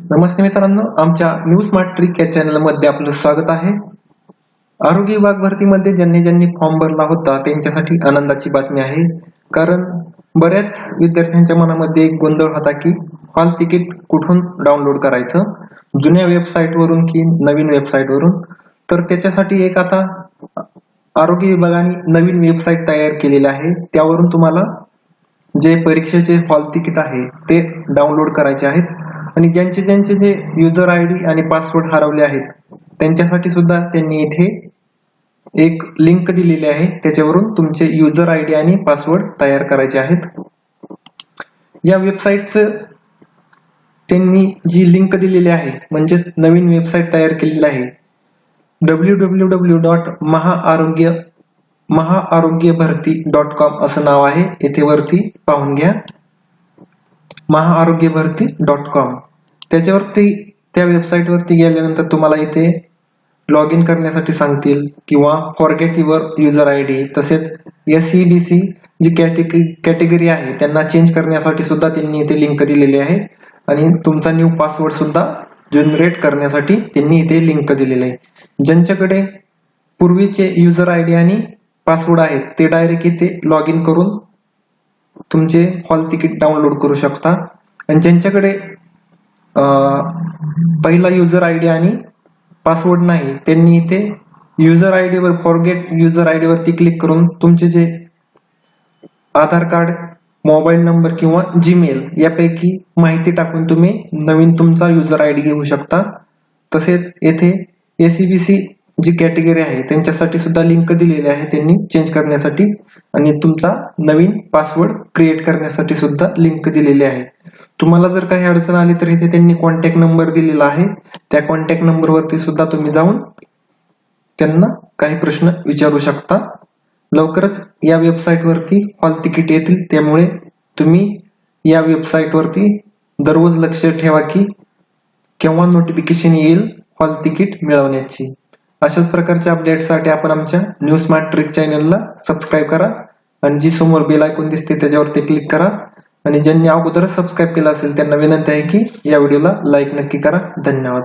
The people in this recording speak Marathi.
नमस्ते मित्रांनो आमच्या न्यूज स्मार्ट ट्रिक या चॅनलमध्ये आपलं स्वागत आहे. आरोग्य विभाग भरतीमध्ये ज्यांनी ज्यांनी फॉर्म भरला होता त्यांच्यासाठी आनंदाची बातमी आहे. कारण बऱ्याच विद्यार्थ्यांच्या मनामध्ये एक गोंधळ होता की हॉल तिकीट कुठून डाउनलोड करायचं? जुन्या वेबसाईट वरून की नवीन वेबसाईट वरून? तर त्याच्यासाठी एक आता आरोग्य विभागाने नवीन वेबसाईट तयार केलेली आहे. त्यावरून तुम्हाला जे परीक्षेचे हॉल तिकीट आहे ते डाउनलोड करायचे आहेत. आणि ज्यांचे ज्यांचे जे युजर आय डी आणि पासवर्ड हरवले आहेत त्यांच्यासाठी सुद्धा त्यांनी इथे एक लिंक दिलेली आहे. त्याच्यावरून तुमचे युजर आय डी आणि पासवर्ड तयार करायचे आहेत. या वेबसाईटचं त्यांनी जी लिंक दिलेली आहे म्हणजे नवीन वेबसाईट तयार केलेली आहे डब्ल्यू डब्ल्यू डब्ल्यू डॉट महाआरोग्य महाआरोग्य भरती डॉट कॉम असं नाव आहे. येथे वरती पाहून घ्या. महाआरोग्य भरती डॉट कॉम. त्याच्यावरती त्या वेबसाईट वरती गेल्यानंतर तुम्हाला इथे लॉग इन करण्यासाठी सांगतील किंवा forget your user I D तसेच एस ई बी सी जी कॅटेगरी आहे त्यांना चेंज करण्यासाठी सुद्धा त्यांनी इथे लिंक दिलेली आहे. आणि तुमचा न्यू पासवर्ड सुद्धा जनरेट करण्यासाठी त्यांनी इथे लिंक दिलेली आहे. ज्यांच्याकडे पूर्वीचे युजर आय डी आणि पासवर्ड आहेत ते डायरेक्ट इथे लॉग इन करून तुमचे हॉल तिकीट डाउनलोड करू शकता. आणि ज्यांच्याकडे पहिला युजर आय डी आणि पासवर्ड नाही त्यांनी इथे युजर आय वर फॉरगेट युजर आय वरती क्लिक करून तुमचे जे आधार कार्ड मोबाईल नंबर किंवा जीमेल यापैकी माहिती टाकून तुम्ही नवीन तुमचा युजर आय डी घेऊ शकता. तसेच येथे एसीबीसी जी कॅटेगरी आहे त्यांच्यासाठी सुद्धा लिंक दिलेली आहे त्यांनी चेंज करण्यासाठी. आणि तुमचा नवीन पासवर्ड क्रिएट करण्यासाठी सुद्धा लिंक दिलेली आहे. तुम्हाला जर काही अडचण आली तर इथे त्यांनी कॉन्टॅक्ट नंबर दिलेला आहे. त्या कॉन्टॅक्ट नंबरवरती सुद्धा तुम्ही जाऊन त्यांना काही प्रश्न विचारू शकता. लवकरच या वेबसाईटवरती हॉल तिकीट येतील त्यामुळे तुम्ही या वेबसाईटवरती दररोज लक्ष ठेवा की केव्हा नोटिफिकेशन येईल हॉल तिकीट मिळवण्याची. अशाच प्रकारच्या अपडेटसाठी आपण आमच्या न्यू स्मार्ट ट्रिक चॅनलला सबस्क्राईब करा. आणि जी समोर बेल ऐकून दिसते त्याच्यावरती क्लिक करा. आणि ज्यांनी अगोदरच सबस्क्राईब केलं असेल त्यांना विनंती आहे की या व्हिडिओला लाईक नक्की करा. धन्यवाद.